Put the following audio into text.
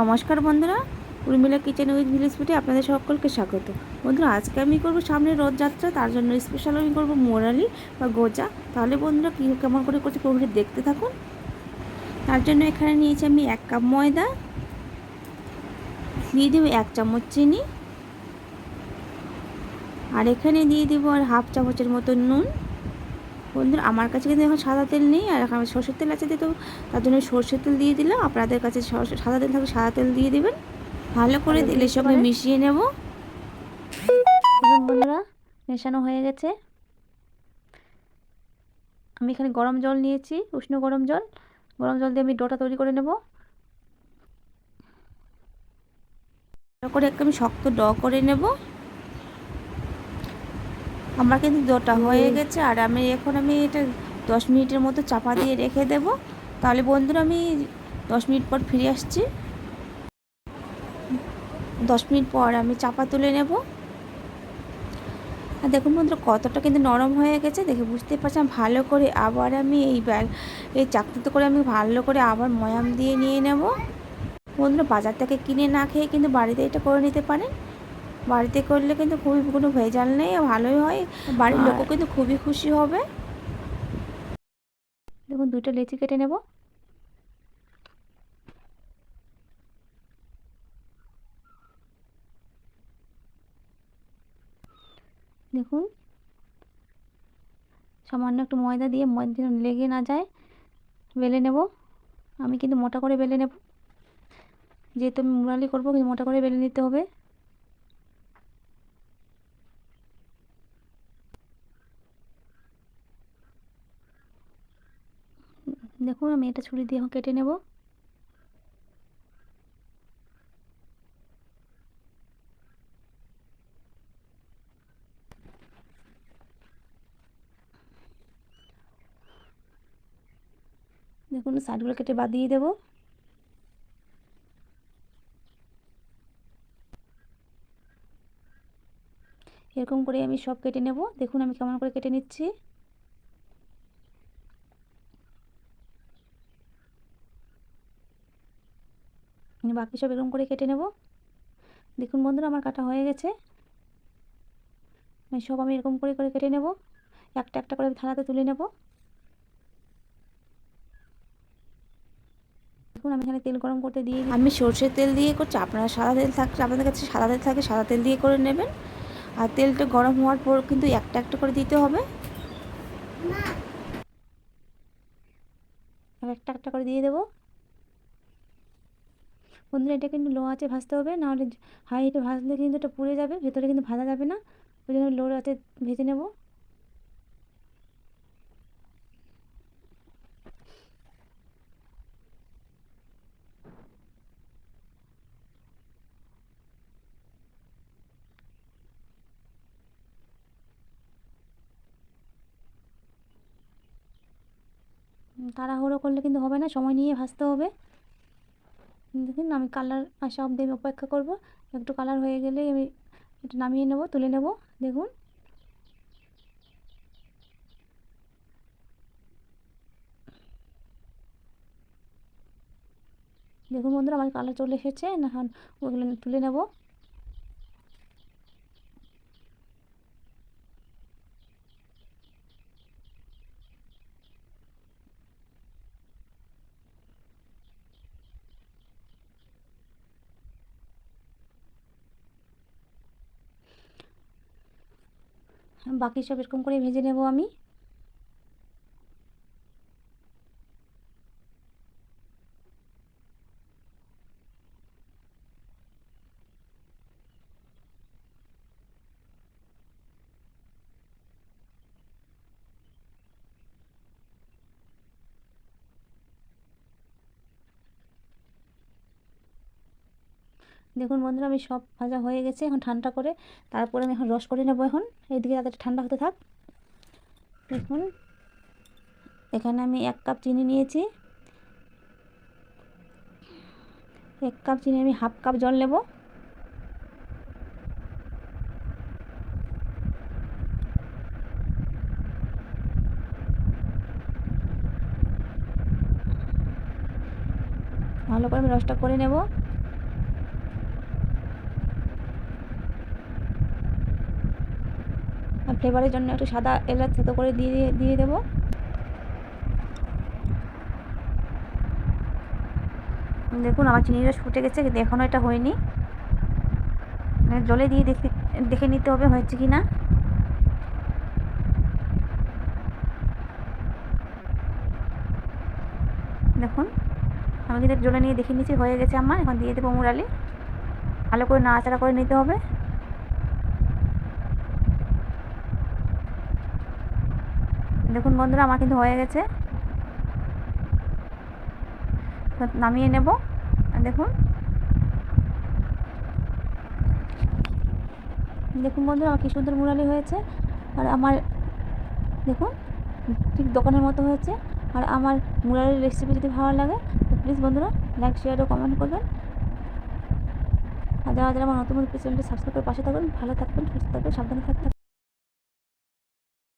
নমস্কার বন্ধুরা, Urmila kitchen with village ফুটে আপনাদের সকলকে স্বাগত। বন্ধুরা, আজকে আমি করব সামনে রথযাত্রা, তার জন্য স্পেশাল আমি করব মোরালি বা গোজা। তাহলে বন্ধুরা, কী কেমন করে করছে প্রভুটি দেখতে থাকুন। তার জন্য এখানে নিয়েছি আমি এক কাপ ময়দা, দিয়ে দেবো এক চামচ চিনি, আর এখানে দিয়ে দেবো আর হাফ চামচের মতো নুন। বন্ধুরা আমার কাছে কিন্তু এখন সাদা তেল নেই আর এখন সর্ষের তেল আছে তো তার জন্য সর্ষের তেল দিয়ে দিলাম। আপনাদের কাছে সাদা তেল থাকলে সাদা তেল দিয়ে দেবেন। ভালো করে তেলের সঙ্গে মিশিয়ে নেব। বন্ধুরা মেশানো হয়ে গেছে। আমি এখানে গরম জল নিয়েছি উষ্ণ গরম জল। গরম জল দিয়ে আমি ডোটা তৈরি করে নেব। করে একটু আমি শক্ত ড করে নেব। আমার কিন্তু ডোটা হয়ে গেছে আর আমি এখন আমি এটা দশ মিনিটের মতো চাপা দিয়ে রেখে দেব। তাহলে বন্ধুরা আমি দশ মিনিট পর ফিরে আসছি। দশ মিনিট পর আমি চাপা তুলে নেব। আর দেখুন বন্ধুরা কতটা কিন্তু নরম হয়ে গেছে। দেখে বুঝতে পারছেন ভালো করে আবার আমি এই ব্যাল এই চাকতিতে করে আমি ভালো করে আবার ময়াম দিয়ে নিয়ে নেব। বন্ধুরা বাজার থেকে কিনে না খেয়ে কিন্তু বাড়িতে এটা করে নিতে পারেন। বাড়িতে করলে কিন্তু খুবই কোনো ভেজাল নেই ভালোই হয়। বাড়ির লোকও কিন্তু খুবই খুশি হবে। দেখুন দুটো লেচি কেটে নেব। দেখুন সামান্য একটু ময়দা দিয়ে ময়দা লেগে না যায় বেলে নেব। আমি কিন্তু মোটা করে বেলে নেব। যেহেতু আমি মুরালি করব কিন্তু মোটা করে বেলে নিতে হবে। দেখুন, আমি এটা ছুরি দিয়ে কেটে নেব। দেখুন সাইডগুলো কেটে বাদ দিয়ে দেবো। এরকম করে আমি সব কেটে নেব। দেখুন, আমি কেমন করে কেটে নিচ্ছি। বাকি সব এরকম করে কেটে নেব। দেখুন বন্ধুরা আমার কাটা হয়ে গেছে। সব আমি এরকম করে করে কেটে নেব। একটা একটা করে থালাতে তুলে নেব। দেখুন আমি এখানে তেল গরম করতে দিয়ে আমি সর্ষের তেল দিয়ে করছি। আপনারা সাদা তেল থাকলে আপনাদের কাছে সাদা তেল থাকে সাদা তেল দিয়ে করে নেবেন। আর তেলটা গরম হওয়ার পর কিন্তু একটা একটা করে দিতে হবে। একটা একটা করে দিয়ে দেবো। বন্ধুরা এটা কিন্তু লো আছে ভাজতে হবে, নাহলে হাই হিটে ভাজলে কিন্তু এটা পুড়ে যাবে, ভেতরে কিন্তু ভাজা যাবে না। ওই জন্য লো আছে ভেজে নেব। তাড়াহুড়ো করলে কিন্তু হবে না, সময় নিয়ে ভাজতে হবে। দেখুন, আমি কালার আসা অব্দি আমি অপেক্ষা করব। একটু কালার হয়ে গেলেই আমি এটা নামিয়ে নেব, তুলে নেব, দেখুন। দেখুন বন্ধুরা, আমার কালার চলে এসেছে না তুলে নেব। বাকি সব এরকম করে ভেজে নেব আমি। দেখুন বন্ধুরা, আমি সব ভাজা হয়ে গেছে, এখন ঠান্ডা করে তারপরে আমি এখন রস করে নেব এখন। এইদিকে তাদের ঠান্ডা হতে থাক। দেখুন, এখানে আমি এক কাপ চিনি নিয়েছি। এক কাপ চিনি আমি হাফ কাপ জল নেব। ভালো করে আমি রসটা করে নেব আর ফ্লেভারের জন্য একটু সাদা এলাচ থেতো করে দিয়ে দিয়ে- দেবো। দেখুন, আমার চিনি রস ফুটে গেছে, কিন্তু এখনও এটা হয়নি। মানে জলে দিয়ে দেখে দেখে নিতে হবে হয়েছে কি না দেখুন, আমি কিন্তু জলে নিয়ে দেখে নিয়েছি হয়ে গেছে আমার, এখন দিয়ে দেবো মুরালি ভালো করে নাড়াচাড়া করে নিতে হবে। দেখুন বন্ধুরা, আমার কিন্তু হয়ে গেছে। নামিয়ে নেব। দেখুন। দেখুন বন্ধুরা, আমার কি সুন্দর মুরালি হয়েছে। আর আমার, দেখুন, ঠিক দোকানের মতো হয়েছে। আর আমার মুরালির রেসিপি যদি ভালো লাগে, তো প্লিজ বন্ধুরা লাইক শেয়ার ও কমেন্ট করবেন। আর যারা যারা আমার নতুন চ্যানেলটি সাবস্ক্রাইব করে পাশে থাকবেন ভালো থাকবেন, সুস্থ থাকবেন, সাবধানে থাকবেন।